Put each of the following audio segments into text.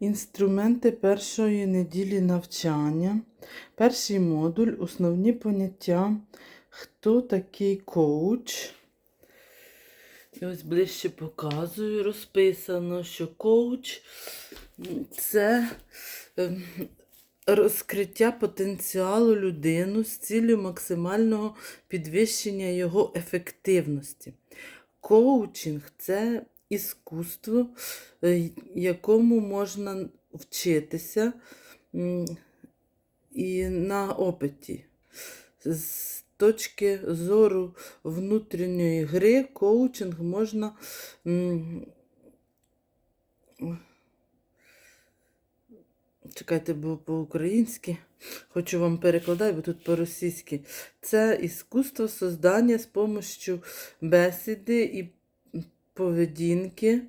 Інструменти першої неділі навчання. Перший модуль основні поняття. Хто такий коуч? І ось ближче показую. Розписано, що коуч це ем, розкриття потенціалу людини з цілею максимального підвищення його ефективності. Коучинг це іскусство, е, якому можна вчитися і на опиті. З точки зору внутрішньої гри коучинг можна Чекайте, бо по-українськи. Хочу вам перекладати, бо тут по-російськи. Це іскусство создання з допомогою бесіди і поведінки,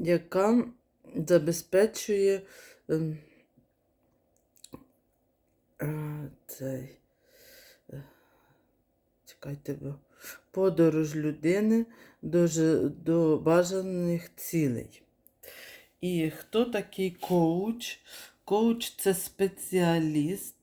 яка забезпечує ем, е, цей. е, Чекайте, подорож людини до, до бажаних цілей. І хто такий коуч? Коуч це спеціаліст,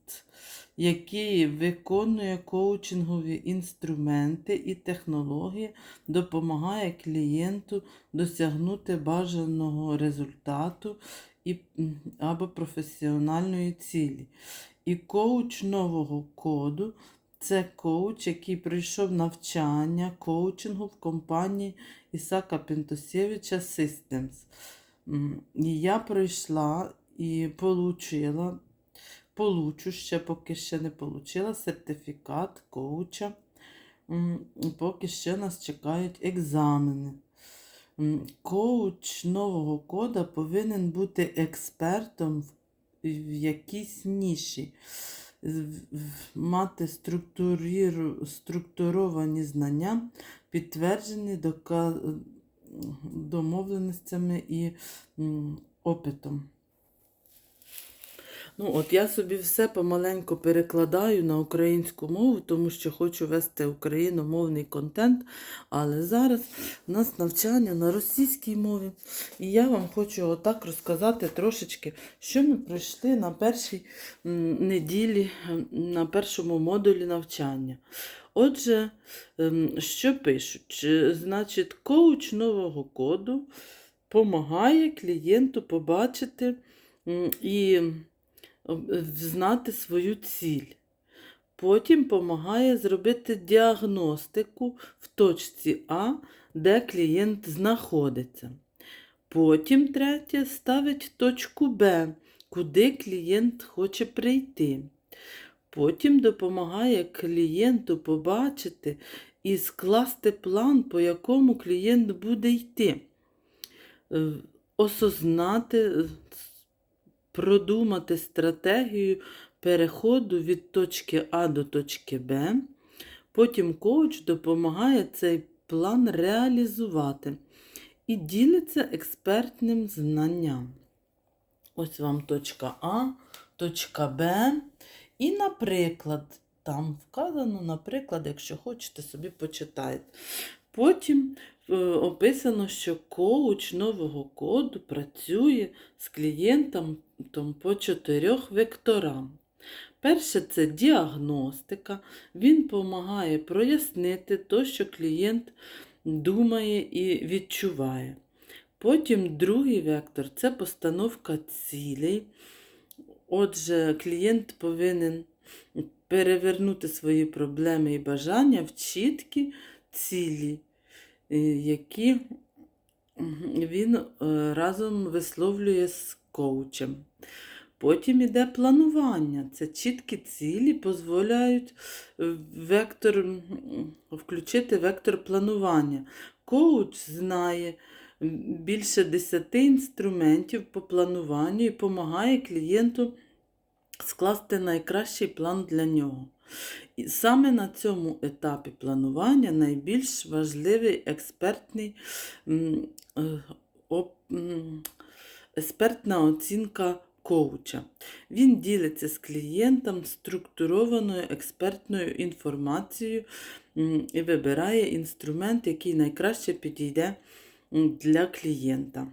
який виконує коучингові інструменти і технології, допомагає клієнту досягнути бажаного результату і, або професіональної цілі. І коуч нового коду це коуч, який пройшов навчання коучингу в компанії Ісака Пентосєвича Systems. І я пройшла і получила, получу ще, поки ще не получила сертифікат коуча. Поки ще нас чекають екзамени. Коуч нового кода повинен бути експертом в, якійсь ніші, мати структуровані знання, підтверджені домовленостями і опитом. Ну, от я собі все помаленьку перекладаю на українську мову, тому що хочу вести україномовний контент. Але зараз у нас навчання на російській мові. І я вам хочу отак розказати трошечки, що ми пройшли на першій неділі, на першому модулі навчання. Отже, ем, що пишуть? Е, Значить, коуч нового коду допомагає клієнту побачити і знати свою ціль. Потім допомагає зробити діагностику в точці А, де клієнт знаходиться. Потім третє ставить точку Б, куди клієнт хоче прийти. Потім допомагає клієнту побачити і скласти план, по якому клієнт буде йти, Е, осознати, е, продумати стратегію переходу від точки А до точки Б. Потім коуч допомагає цей план реалізувати і ділиться експертним знанням. Ось вам точка А, точка Б. І, наприклад, там вказано, наприклад, якщо хочете, собі почитайте. Потім е, описано, що коуч нового коду працює з клієнтом по чотирьох векторам. Перше це діагностика. Він допомагає прояснити те, що клієнт думає і відчуває. Потім другий вектор це постановка цілей. Отже, клієнт повинен перевернути свої проблеми і бажання в чіткі цілі, е, які він е, разом висловлює з коучем. Потім іде планування. Це чіткі цілі дозволяють е, вектор, включити вектор планування. Коуч знає більше 10 інструментів по плануванню і допомагає клієнту скласти найкращий план для нього. І саме на цьому етапі планування найбільш важливий експертний, е, експертна оцінка коуча. Він ділиться з клієнтом структурованою експертною інформацією і вибирає інструмент, який найкраще підійде для клієнта.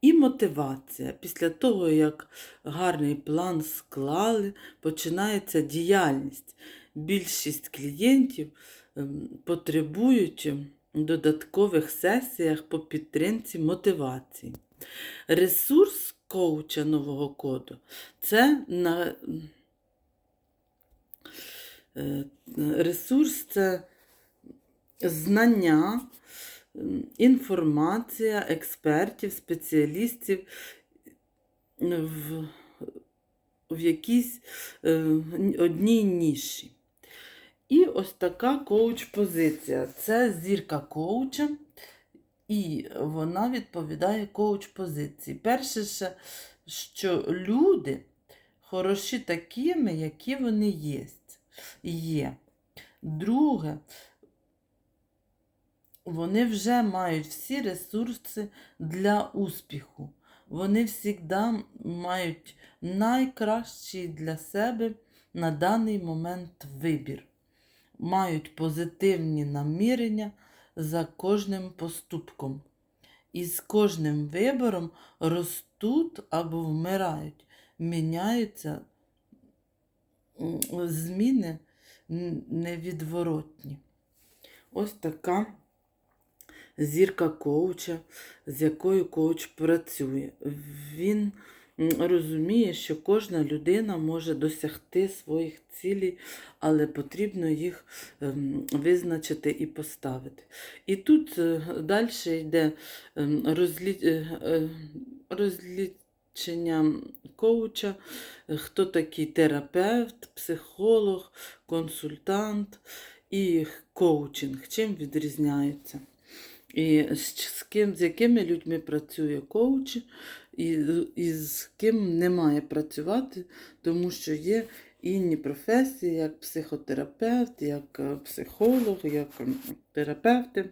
І мотивація. Після того, як гарний план склали, починається діяльність. Більшість клієнтів ем, потребують додаткових сесіях по підтримці мотивації. Ресурс коуча нового коду це на е, ресурс це знання, інформація експертів, спеціалістів в, в якійсь е, одній ніші. І ось така коуч-позиція. Це зірка коуча, і вона відповідає коуч-позиції. Перше, ще, що люди хороші такими, які вони є. є. Друге, вони вже мають всі ресурси для успіху. Вони завжди мають найкращий для себе на даний момент вибір. Мають позитивні намірення за кожним поступком. І з кожним вибором ростуть або вмирають, міняються зміни невідворотні. Ось така зірка коуча, з якою коуч працює. Він розуміє, що кожна людина може досягти своїх цілей, але потрібно їх ем, визначити і поставити. І тут далі йде ем, розлі... е, е, розлічення коуча, е, хто такий терапевт, психолог, консультант і коучинг, чим відрізняються. І з, ким, з якими людьми працює коуч, і, і з ким не має працювати, тому що є інні професії, як психотерапевт, як е, психолог, як терапевти.